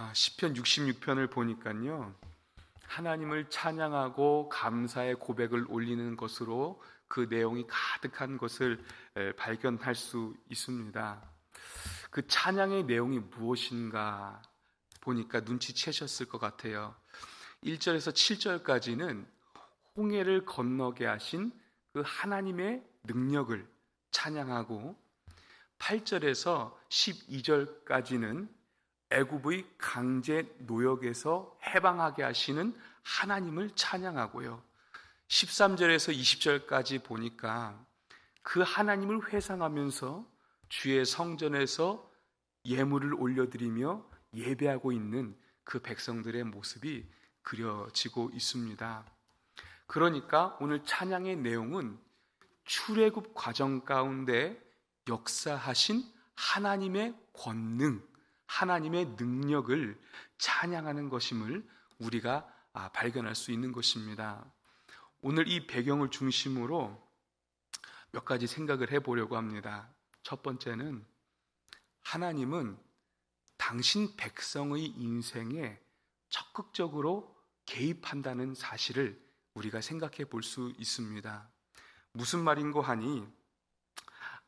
아, 시편 66편을 보니까요. 하나님을 찬양하고 감사의 고백을 올리는 것으로 그 내용이 가득한 것을 에, 발견할 수 있습니다. 그 찬양의 내용이 무엇인가 보니까 눈치채셨을 것 같아요. 1절에서 7절까지는 홍해를 건너게 하신 그 하나님의 능력을 찬양하고 8절에서 12절까지는 애굽의 강제 노역에서 해방하게 하시는 하나님을 찬양하고요. 13절에서 20절까지 보니까 그 하나님을 회상하면서 주의 성전에서 예물을 올려드리며 예배하고 있는 그 백성들의 모습이 그려지고 있습니다. 그러니까 오늘 찬양의 내용은 출애굽 과정 가운데 역사하신 하나님의 권능, 하나님의 능력을 찬양하는 것임을 우리가 아, 발견할 수 있는 것입니다. 오늘 이 배경을 중심으로 몇 가지 생각을 해보려고 합니다. 첫 번째는 하나님은 당신 백성의 인생에 적극적으로 개입한다는 사실을 우리가 생각해 볼 수 있습니다. 무슨 말인고 하니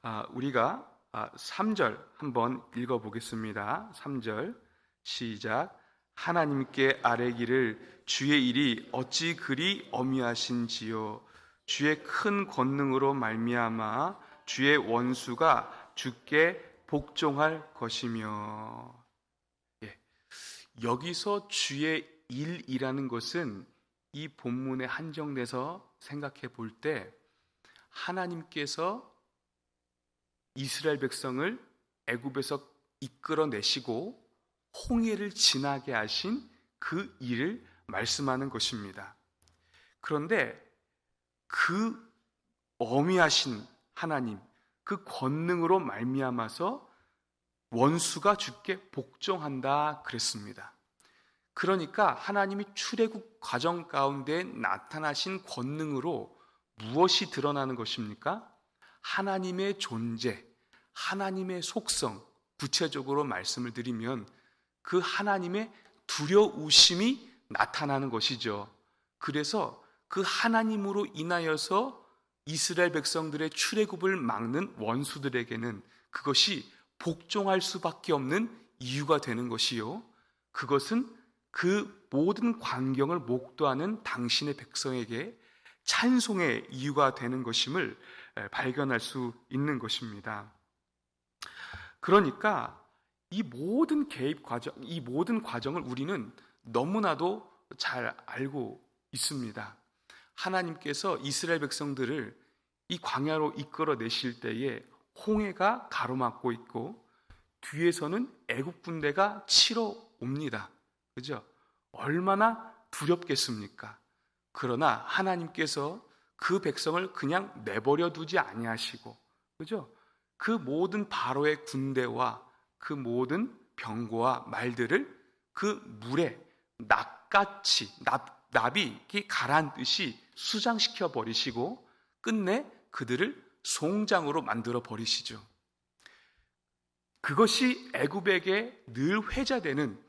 아, 우리가 아, 3절 한번 읽어보겠습니다. 3절 시작 하나님께 아뢰기를 주의 일이 어찌 그리 어미하신지요 주의 큰 권능으로 말미암아 주의 원수가 주께 복종할 것이며 예. 여기서 주의 일이라는 것은 이 본문에 한정돼서 생각해 볼 때 하나님께서 이스라엘 백성을 애굽에서 이끌어내시고 홍해를 지나게 하신 그 일을 말씀하는 것입니다. 그런데 그 어미하신 하나님, 그 권능으로 말미암아서 원수가 죽게 복종한다 그랬습니다. 그러니까 하나님이 출애굽 과정 가운데 나타나신 권능으로 무엇이 드러나는 것입니까? 하나님의 존재, 하나님의 속성, 구체적으로 말씀을 드리면 그 하나님의 두려우심이 나타나는 것이죠. 그래서 그 하나님으로 인하여서 이스라엘 백성들의 출애굽을 막는 원수들에게는 그것이 복종할 수밖에 없는 이유가 되는 것이요. 그것은 그 모든 광경을 목도하는 당신의 백성에게 찬송의 이유가 되는 것임을 발견할 수 있는 것입니다. 그러니까 이 모든 개입 과정, 이 모든 과정을 우리는 너무나도 잘 알고 있습니다. 하나님께서 이스라엘 백성들을 이 광야로 이끌어 내실 때에 홍해가 가로막고 있고 뒤에서는 애국 군대가 치러 옵니다. 그죠? 얼마나 두렵겠습니까? 그러나 하나님께서 그 백성을 그냥 내버려 두지 아니하시고 그죠? 그 모든 바로의 군대와 그 모든 병거와 말들을 그 물에 납같이 납, 납이 가라앉듯이 수장시켜 버리시고 끝내 그들을 송장으로 만들어 버리시죠. 그것이 애굽에게 늘 회자되는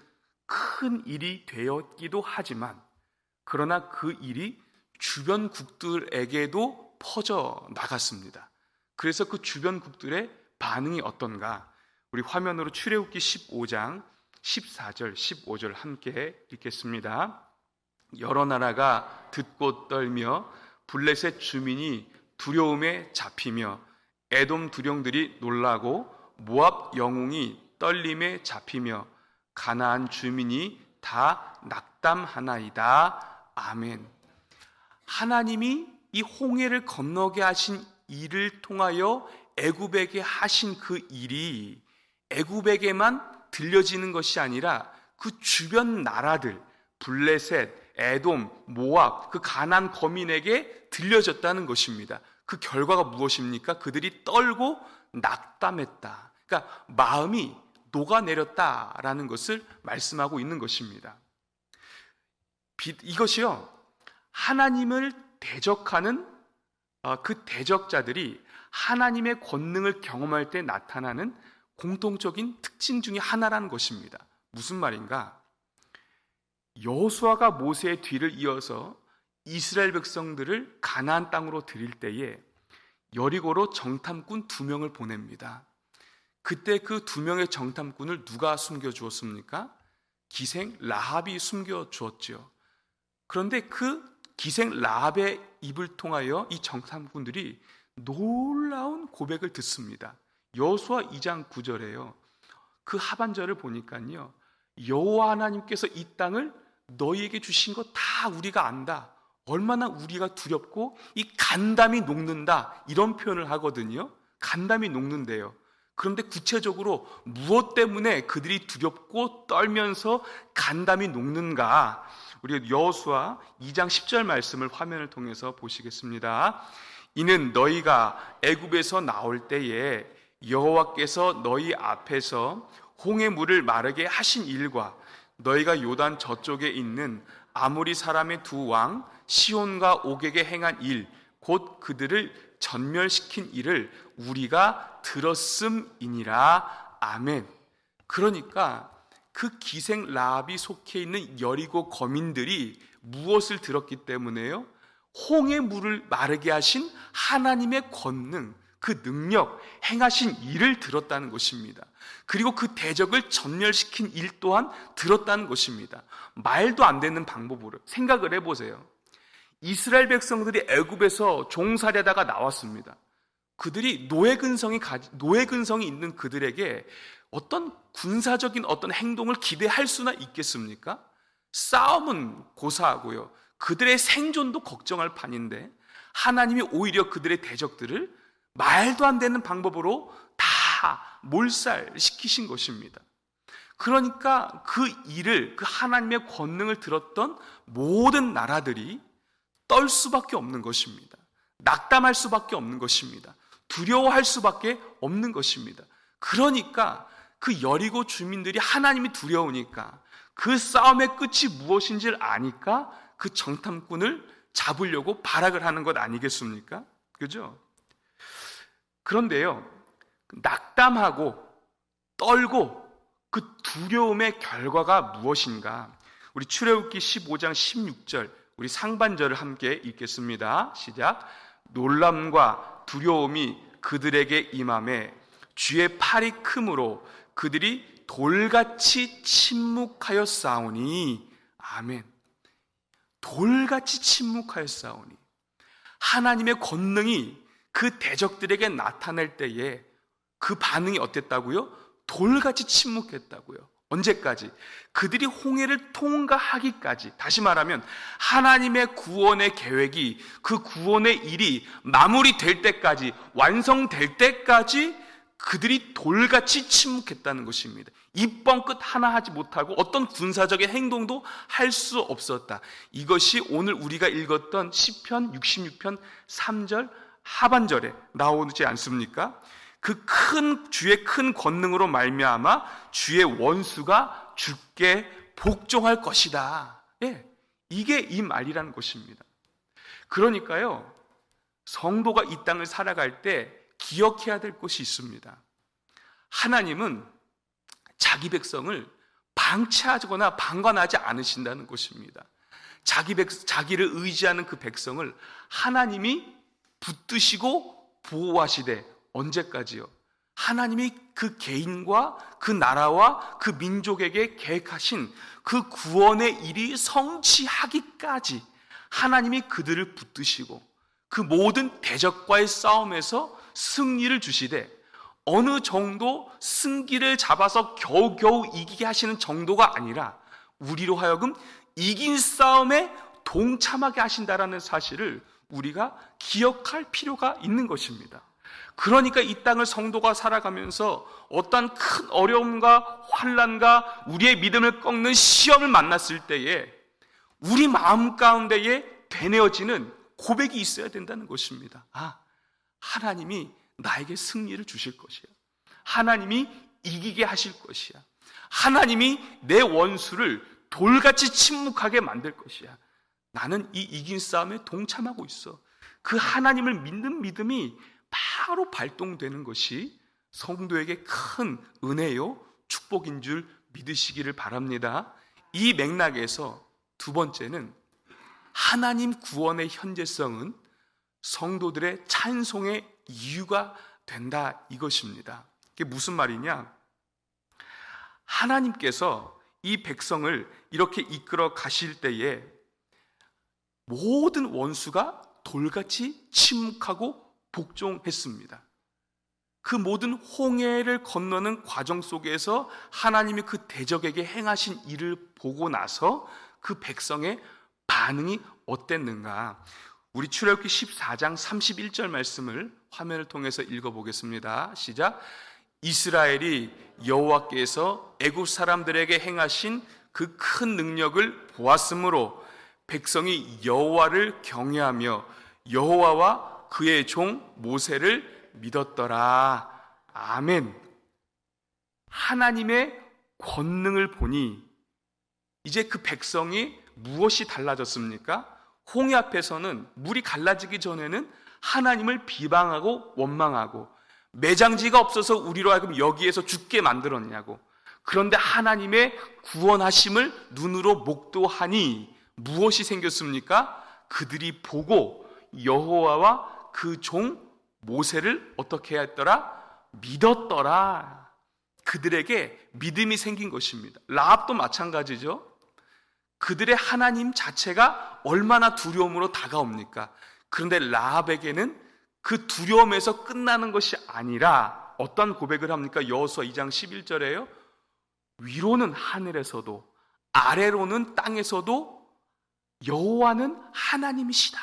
큰 일이 되었기도 하지만 그러나 그 일이 주변국들에게도 퍼져 나갔습니다. 그래서 그 주변국들의 반응이 어떤가? 우리 화면으로 출애굽기 15장 14절, 15절 함께 읽겠습니다. 여러 나라가 듣고 떨며 블레셋 주민이 두려움에 잡히며 에돔 두령들이 놀라고 모압 영웅이 떨림에 잡히며 가나안 주민이 다 낙담하나이다. 아멘. 하나님이 이 홍해를 건너게 하신 일을 통하여 애굽에게 하신 그 일이 애굽에게만 들려지는 것이 아니라 그 주변 나라들 블레셋, 에돔, 모압, 그 가난 거민에게 들려졌다는 것입니다. 그 결과가 무엇입니까? 그들이 떨고 낙담했다. 그러니까 마음이 녹아내렸다라는 것을 말씀하고 있는 것입니다. 이것이요, 하나님을 대적하는 어, 그 대적자들이 하나님의 권능을 경험할 때 나타나는 공통적인 특징 중의 하나라는 것입니다. 무슨 말인가? 여호수아가 모세의 뒤를 이어서 이스라엘 백성들을 가나안 땅으로 들일 때에 여리고로 정탐꾼 두 명을 보냅니다. 그때 그 두 명의 정탐꾼을 누가 숨겨 주었습니까? 기생 라합이 숨겨 주었지요. 그런데 그 기생 라합의 입을 통하여 이 정탐꾼들이 놀라운 고백을 듣습니다. 여호수아 2장 9절에요. 그 하반절을 보니까요. 여호와 하나님께서 이 땅을 너희에게 주신 거다 우리가 안다. 얼마나 우리가 두렵고 이 간담이 녹는다. 이런 표현을 하거든요. 간담이 녹는데요. 그런데 구체적으로 무엇 때문에 그들이 두렵고 떨면서 간담이 녹는가? 우리 여호수아 2장 10절 말씀을 화면을 통해서 보시겠습니다. 이는 너희가 애굽에서 나올 때에 여호와께서 너희 앞에서 홍해 물을 마르게 하신 일과 너희가 요단 저쪽에 있는 아모리 사람의 두 왕 시온과 옥에게 행한 일 곧 그들을 전멸시킨 일을 우리가 들었음이니라 아멘. 그러니까 그 기생 라합이 속해 있는 여리고 거민들이 무엇을 들었기 때문에요? 홍해 물을 마르게 하신 하나님의 권능, 그 능력, 행하신 일을 들었다는 것입니다. 그리고 그 대적을 전멸시킨 일 또한 들었다는 것입니다. 말도 안 되는 방법으로 생각을 해보세요. 이스라엘 백성들이 애굽에서 종살이하다가 나왔습니다. 그들이 노예 근성이 노예 근성이 있는 그들에게 어떤 군사적인 어떤 행동을 기대할 수나 있겠습니까? 싸움은 고사하고요. 그들의 생존도 걱정할 판인데 하나님이 오히려 그들의 대적들을 말도 안 되는 방법으로 다 몰살시키신 것입니다. 그러니까 그 일을 그 하나님의 권능을 들었던 모든 나라들이 떨 수밖에 없는 것입니다. 낙담할 수밖에 없는 것입니다. 두려워할 수밖에 없는 것입니다. 그러니까 그 여리고 주민들이 하나님이 두려우니까 그 싸움의 끝이 무엇인지를 아니까 그 정탐꾼을 잡으려고 발악을 하는 것 아니겠습니까? 그죠? 그런데요, 낙담하고 떨고 그 두려움의 결과가 무엇인가? 우리 출애굽기 15장 16절 우리 상반절을 함께 읽겠습니다. 시작. 놀람과 두려움이 그들에게 임함에 주의 팔이 크므로 그들이 돌같이 침묵하여 싸우니 아멘. 돌같이 침묵하여 싸우니 하나님의 권능이 그 대적들에게 나타날 때에 그 반응이 어땠다고요? 돌같이 침묵했다고요. 언제까지? 그들이 홍해를 통과하기까지. 다시 말하면 하나님의 구원의 계획이 그 구원의 일이 마무리될 때까지 완성될 때까지 그들이 돌같이 침묵했다는 것입니다. 입번 끝 하나 하지 못하고 어떤 군사적인 행동도 할 수 없었다. 이것이 오늘 우리가 읽었던 시편 66편 3절 하반절에 나오지 않습니까? 그 큰 주의 큰 권능으로 말미암아 주의 원수가 죽게 복종할 것이다. 예. 이게 이 말이라는 것입니다. 그러니까요. 성도가 이 땅을 살아갈 때 기억해야 될 것이 있습니다. 하나님은 자기 백성을 방치하거나 방관하지 않으신다는 것입니다. 자기 백, 자기를 의지하는 그 백성을 하나님이 붙드시고 보호하시되 언제까지요? 하나님이 그 개인과 그 나라와 그 민족에게 계획하신 그 구원의 일이 성취하기까지 하나님이 그들을 붙드시고 그 모든 대적과의 싸움에서 승리를 주시되 어느 정도 승기를 잡아서 겨우겨우 이기게 하시는 정도가 아니라 우리로 하여금 이긴 싸움에 동참하게 하신다라는 사실을 우리가 기억할 필요가 있는 것입니다. 그러니까 이 땅을 성도가 살아가면서 어떠한 큰 어려움과 환란과 우리의 믿음을 꺾는 시험을 만났을 때에 우리 마음 가운데에 되뇌어지는 고백이 있어야 된다는 것입니다. 아, 하나님이 나에게 승리를 주실 것이야. 하나님이 이기게 하실 것이야. 하나님이 내 원수를 돌같이 침묵하게 만들 것이야. 나는 이 이긴 싸움에 동참하고 있어. 그 하나님을 믿는 믿음이 바로 발동되는 것이 성도에게 큰 은혜요, 축복인 줄 믿으시기를 바랍니다. 이 맥락에서 두 번째는 하나님 구원의 현재성은 성도들의 찬송의 이유가 된다 이것입니다. 이게 무슨 말이냐? 하나님께서 이 백성을 이렇게 이끌어 가실 때에 모든 원수가 돌같이 침묵하고 복종했습니다. 그 모든 홍해를 건너는 과정 속에서 하나님이 그 대적에게 행하신 일을 보고 나서 그 백성의 반응이 어땠는가? 우리 출애굽기 14장 31절 말씀을 화면을 통해서 읽어 보겠습니다. 시작. 이스라엘이 여호와께서 애굽 사람들에게 행하신 그 큰 능력을 보았으므로 백성이 여호와를 경외하며 여호와와 그의 종 모세를 믿었더라. 아멘. 하나님의 권능을 보니 이제 그 백성이 무엇이 달라졌습니까? 홍해 앞에서는 물이 갈라지기 전에는 하나님을 비방하고 원망하고 매장지가 없어서 우리로 하여금 여기에서 죽게 만들었냐고. 그런데 하나님의 구원하심을 눈으로 목도하니 무엇이 생겼습니까? 그들이 보고 여호와와 그 종 모세를 어떻게 했더라? 믿었더라. 그들에게 믿음이 생긴 것입니다. 라합도 마찬가지죠. 그들의 하나님 자체가 얼마나 두려움으로 다가옵니까? 그런데 라합에게는 그 두려움에서 끝나는 것이 아니라 어떤 고백을 합니까? 여호수아 2장 11절에요. 위로는 하늘에서도 아래로는 땅에서도 여호와는 하나님이시다.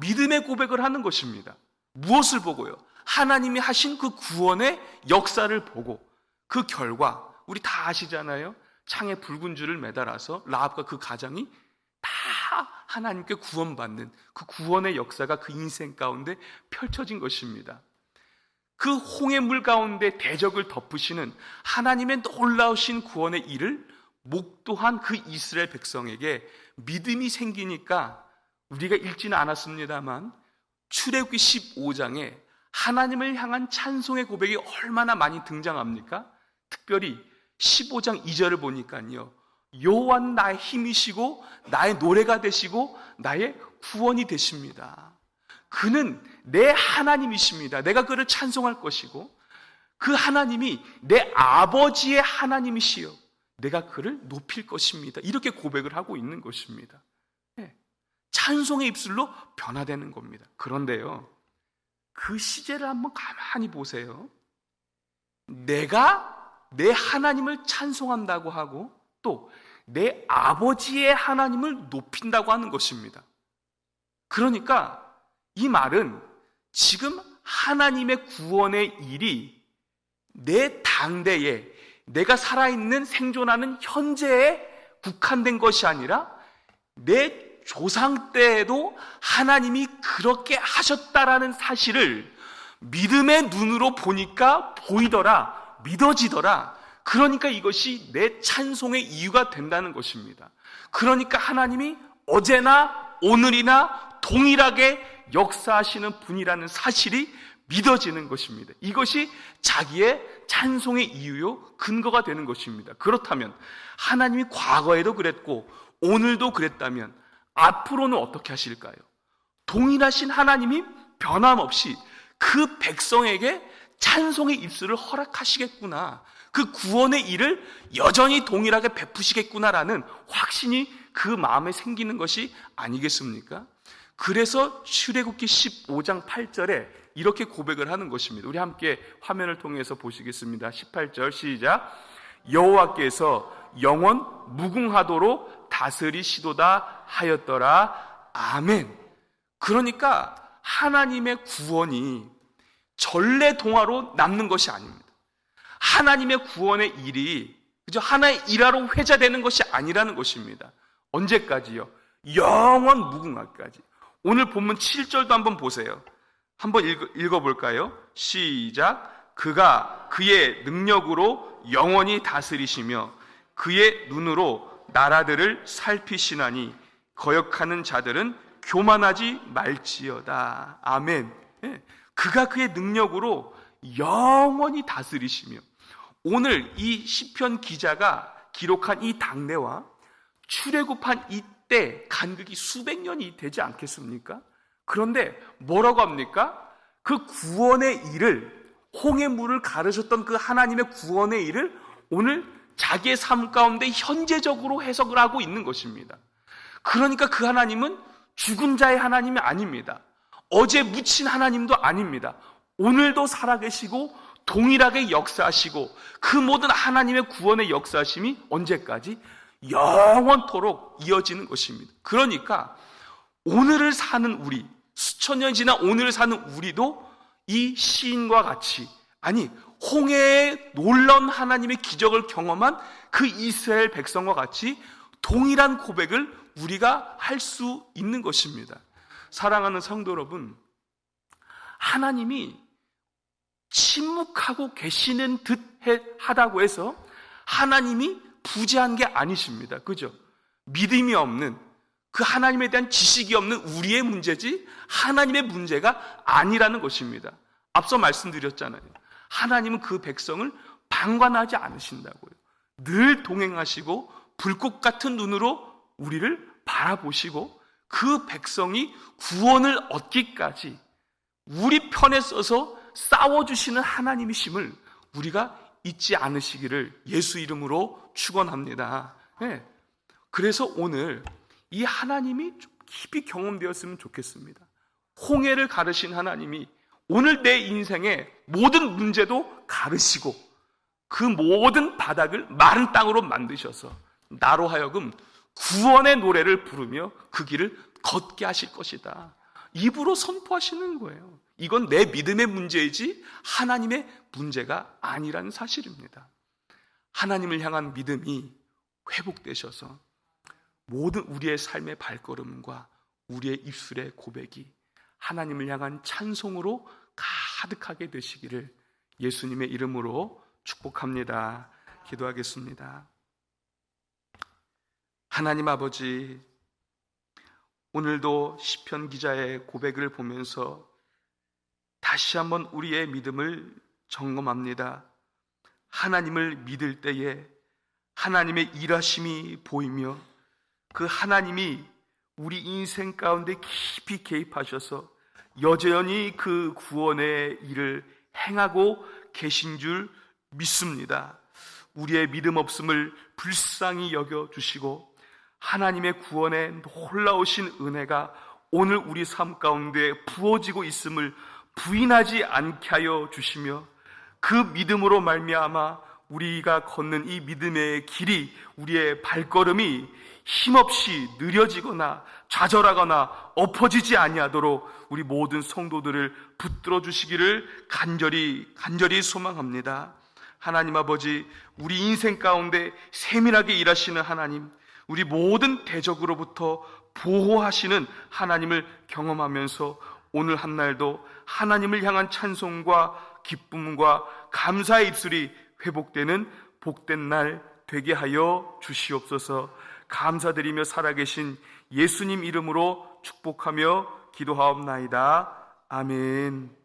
믿음의 고백을 하는 것입니다. 무엇을 보고요? 하나님이 하신 그 구원의 역사를 보고 그 결과 우리 다 아시잖아요. 창에 붉은 줄을 매달아서 라합과 그 가정이 다 하나님께 구원받는 그 구원의 역사가 그 인생 가운데 펼쳐진 것입니다. 그 홍해 물 가운데 대적을 덮으시는 하나님의 놀라우신 구원의 일을 목도한 그 이스라엘 백성에게 믿음이 생기니까 우리가 읽지는 않았습니다만 출애굽기 15장에 하나님을 향한 찬송의 고백이 얼마나 많이 등장합니까? 특별히 15장 2절을 보니까요. 여호와는 나의 힘이시고 나의 노래가 되시고 나의 구원이 되십니다. 그는 내 하나님이십니다. 내가 그를 찬송할 것이고 그 하나님이 내 아버지의 하나님이시여 내가 그를 높일 것입니다. 이렇게 고백을 하고 있는 것입니다. 네. 찬송의 입술로 변화되는 겁니다. 그런데요. 그 시제를 한번 가만히 보세요. 내가 내 하나님을 찬송한다고 하고 또 내 아버지의 하나님을 높인다고 하는 것입니다. 그러니까 이 말은 지금 하나님의 구원의 일이 내 당대에 내가 살아있는 생존하는 현재에 국한된 것이 아니라 내 조상 때에도 하나님이 그렇게 하셨다라는 사실을 믿음의 눈으로 보니까 보이더라. 믿어지더라. 그러니까 이것이 내 찬송의 이유가 된다는 것입니다. 그러니까 하나님이 어제나 오늘이나 동일하게 역사하시는 분이라는 사실이 믿어지는 것입니다. 이것이 자기의 찬송의 이유요, 근거가 되는 것입니다. 그렇다면 하나님이 과거에도 그랬고 오늘도 그랬다면 앞으로는 어떻게 하실까요? 동일하신 하나님이 변함없이 그 백성에게 찬송의 입술을 허락하시겠구나. 그 구원의 일을 여전히 동일하게 베푸시겠구나라는 확신이 그 마음에 생기는 것이 아니겠습니까? 그래서 출애굽기 15장 8절에 이렇게 고백을 하는 것입니다. 우리 함께 화면을 통해서 보시겠습니다. 18절 시작. 여호와께서 영원 무궁하도록 다스리시도다 하였더라. 아멘. 그러니까 하나님의 구원이 전래 동화로 남는 것이 아닙니다. 하나님의 구원의 일이 그저 하나의 일화로 회자되는 것이 아니라는 것입니다. 언제까지요? 영원 무궁화까지. 오늘 본문 7절도 한번 보세요. 한번 읽어, 볼까요 시작. 그가 그의 능력으로 영원히 다스리시며 그의 눈으로 나라들을 살피시나니 거역하는 자들은 교만하지 말지어다. 아멘. 예. 그가 그의 능력으로 영원히 다스리시며 오늘 이 시편 기자가 기록한 이 당대와 출애굽한 이때 간극이 수백 년이 되지 않겠습니까? 그런데 뭐라고 합니까? 그 구원의 일을 홍해 물을 가르셨던 그 하나님의 구원의 일을 오늘 자기의 삶 가운데 현재적으로 해석을 하고 있는 것입니다. 그러니까 그 하나님은 죽은 자의 하나님이 아닙니다. 어제 묻힌 하나님도 아닙니다. 오늘도 살아계시고 동일하게 역사하시고 그 모든 하나님의 구원의 역사하심이 언제까지 영원토록 이어지는 것입니다. 그러니까 오늘을 사는 우리, 수천 년 지난 오늘을 사는 우리도 이 시인과 같이 아니 홍해의 놀라운 하나님의 기적을 경험한 그 이스라엘 백성과 같이 동일한 고백을 우리가 할 수 있는 것입니다. 사랑하는 성도 여러분, 하나님이 침묵하고 계시는 듯 하다고 해서 하나님이 부재한 게 아니십니다. 그죠? 믿음이 없는 그 하나님에 대한 지식이 없는 우리의 문제지 하나님의 문제가 아니라는 것입니다. 앞서 말씀드렸잖아요. 하나님은 그 백성을 방관하지 않으신다고요. 늘 동행하시고 불꽃 같은 눈으로 우리를 바라보시고 그 백성이 구원을 얻기까지 우리 편에 서서 싸워주시는 하나님이심을 우리가 잊지 않으시기를 예수 이름으로 축원합니다. 네. 그래서 오늘 이 하나님이 좀 깊이 경험되었으면 좋겠습니다. 홍해를 가르신 하나님이 오늘 내 인생의 모든 문제도 가르시고 그 모든 바닥을 마른 땅으로 만드셔서 나로 하여금 구원의 노래를 부르며 그 길을 걷게 하실 것이다. 입으로 선포하시는 거예요. 이건 내 믿음의 문제이지 하나님의 문제가 아니라는 사실입니다. 하나님을 향한 믿음이 회복되셔서 모든 우리의 삶의 발걸음과 우리의 입술의 고백이 하나님을 향한 찬송으로 가득하게 되시기를 예수님의 이름으로 축복합니다. 기도하겠습니다. 하나님 아버지, 오늘도 시편 기자의 고백을 보면서 다시 한번 우리의 믿음을 점검합니다. 하나님을 믿을 때에 하나님의 일하심이 보이며 그 하나님이 우리 인생 가운데 깊이 개입하셔서 여전히 그 구원의 일을 행하고 계신 줄 믿습니다. 우리의 믿음 없음을 불쌍히 여겨 주시고 하나님의 구원의 놀라우신 은혜가 오늘 우리 삶 가운데 부어지고 있음을 부인하지 않게 하여 주시며 그 믿음으로 말미암아 우리가 걷는 이 믿음의 길이 우리의 발걸음이 힘없이 느려지거나 좌절하거나 엎어지지 아니하도록 우리 모든 성도들을 붙들어 주시기를 간절히 간절히 소망합니다. 하나님 아버지 우리 인생 가운데 세밀하게 일하시는 하나님 우리 모든 대적으로부터 보호하시는 하나님을 경험하면서 오늘 한 날도 하나님을 향한 찬송과 기쁨과 감사의 입술이 회복되는 복된 날 되게 하여 주시옵소서 감사드리며 살아계신 예수님 이름으로 축복하며 기도하옵나이다. 아멘.